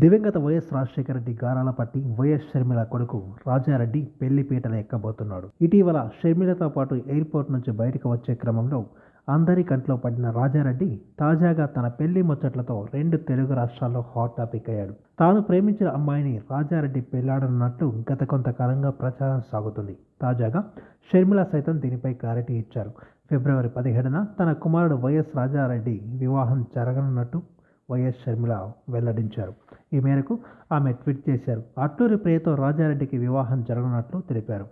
దివంగత వైఎస్ రాజశేఖర రెడ్డి గారాల పట్టి వైఎస్ షర్మిల కొడుకు రాజారెడ్డి పెళ్ళిపీటలు ఎక్కబోతున్నాడు. ఇటీవల షర్మిలతో పాటు ఎయిర్పోర్ట్ నుంచి బయటకు వచ్చే క్రమంలో అందరి కంట్లో పడిన రాజారెడ్డి తాజాగా తన పెళ్ళి ముచ్చట్లతో రెండు తెలుగు రాష్ట్రాల్లో హాట్ టాపిక్ అయ్యాడు. తాను ప్రేమించిన అమ్మాయిని రాజారెడ్డి పెళ్ళాడనున్నట్లు గత కొంతకాలంగా ప్రచారం సాగుతుంది. తాజాగా షర్మిల సైతం దీనిపై క్లారిటీ ఇచ్చారు. ఫిబ్రవరి పదిహేడున తన కుమారుడు వైఎస్ రాజారెడ్డి వివాహం జరగనున్నట్టు వైఎస్ షర్మిల వెల్లడించారు. ఈ మేరకు ఆమె ట్వీట్ చేశారు. అట్టూరి ప్రియతో రాజారెడ్డికి వివాహం జరగనున్నట్లు తెలిపారు.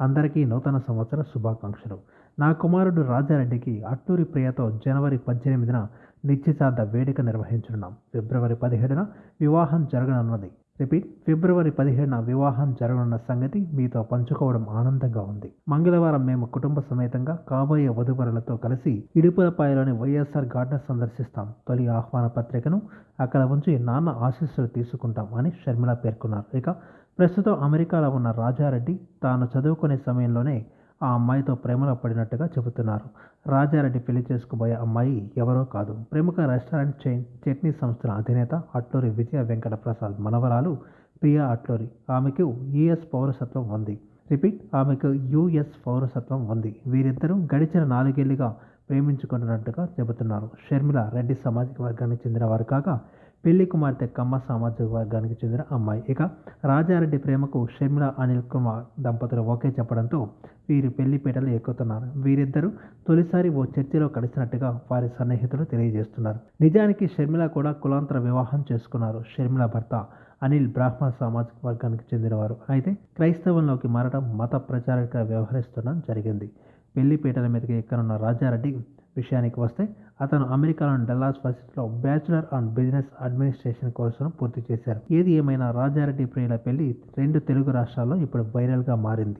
అందరికీ నూతన సంవత్సర శుభాకాంక్షలు. నా కుమారుడు రాజారెడ్డికి అట్టూరి ప్రియతో జనవరి పద్దెనిమిదిన నిశ్చితార్థ వేడుక నిర్వహించనున్నాం. ఫిబ్రవరి పదిహేడున వివాహం జరగనున్నది. రిపీట్ ఫిబ్రవరి పదిహేడున వివాహం జరగనున్న సంగతి మీతో పంచుకోవడం ఆనందంగా ఉంది. మంగళవారం మేము కుటుంబ సమేతంగా కాబోయే వధువరులతో కలిసి ఇడుపులపాయలోని వైఎస్ఆర్ గార్డెన్ సందర్శిస్తాం. తొలి ఆహ్వాన పత్రికను అక్కడ ఉంచి నాన్న ఆశీస్సులు తీసుకుంటాం అని షర్మిల పేర్కొన్నారు. ఇక ప్రస్తుతం అమెరికాలో ఉన్న రాజారెడ్డి తాను చదువుకునే సమయంలోనే ఆ అమ్మాయితో ప్రేమలో పడినట్టుగా చెబుతున్నారు. రాజారెడ్డి పెళ్ళి చేసుకుపోయే అమ్మాయి ఎవరో కాదు. ప్రముఖ రెస్టారెంట్ చైన్ చట్నీ సంస్థల అధినేత అట్లూరి విజయ వెంకట ప్రసాద్ మనవరాలు ప్రియా అట్లూరి. ఆమెకు యుఎస్ పౌరసత్వం ఉంది. రిపీట్ ఆమెకు యుఎస్ పౌరసత్వం ఉంది. వీరిద్దరూ గడిచిన నాలుగేళ్ళుగా ప్రేమించుకుంటున్నట్టుగా చెబుతున్నారు. షర్మిల రెడ్డి సామాజిక వర్గానికి చెందిన వారు కాక పెళ్ళి కుమార్తె కమ్మ సామాజిక వర్గానికి చెందిన అమ్మాయి. ఇక రాజారెడ్డి ప్రేమకు షర్మిల అనిల్ కుమార్ దంపతులు ఓకే చెప్పడంతో వీరు పెళ్ళి పీటలు ఎక్కుతున్నారు. వీరిద్దరూ తొలిసారి ఓ చర్చిలో కలిసినట్టుగా వారి సన్నిహితులు తెలియజేస్తున్నారు. నిజానికి షర్మిల కూడా కులాంతర వివాహం చేసుకున్నారు. షర్మిల భర్త అనిల్ బ్రాహ్మణ సామాజిక వర్గానికి చెందినవారు. అయితే క్రైస్తవంలోకి మారడం మత ప్రచారక వ్యవహరిస్తుండడం జరిగింది. పెళ్ళి పీటల మీదకి ఎక్కనున్న రాజారెడ్డి విషయానికి వస్తే అతను అమెరికాలోని డల్లాస్ వర్సిటీలో బ్యాచులర్ ఆన్ బిజినెస్ అడ్మినిస్ట్రేషన్ కోర్సును పూర్తి చేశారు. ఏది ఏమైనా రాజారెడ్డి ప్రియుల పెళ్ళి రెండు తెలుగు రాష్ట్రాల్లో ఇప్పుడు వైరల్గా మారింది.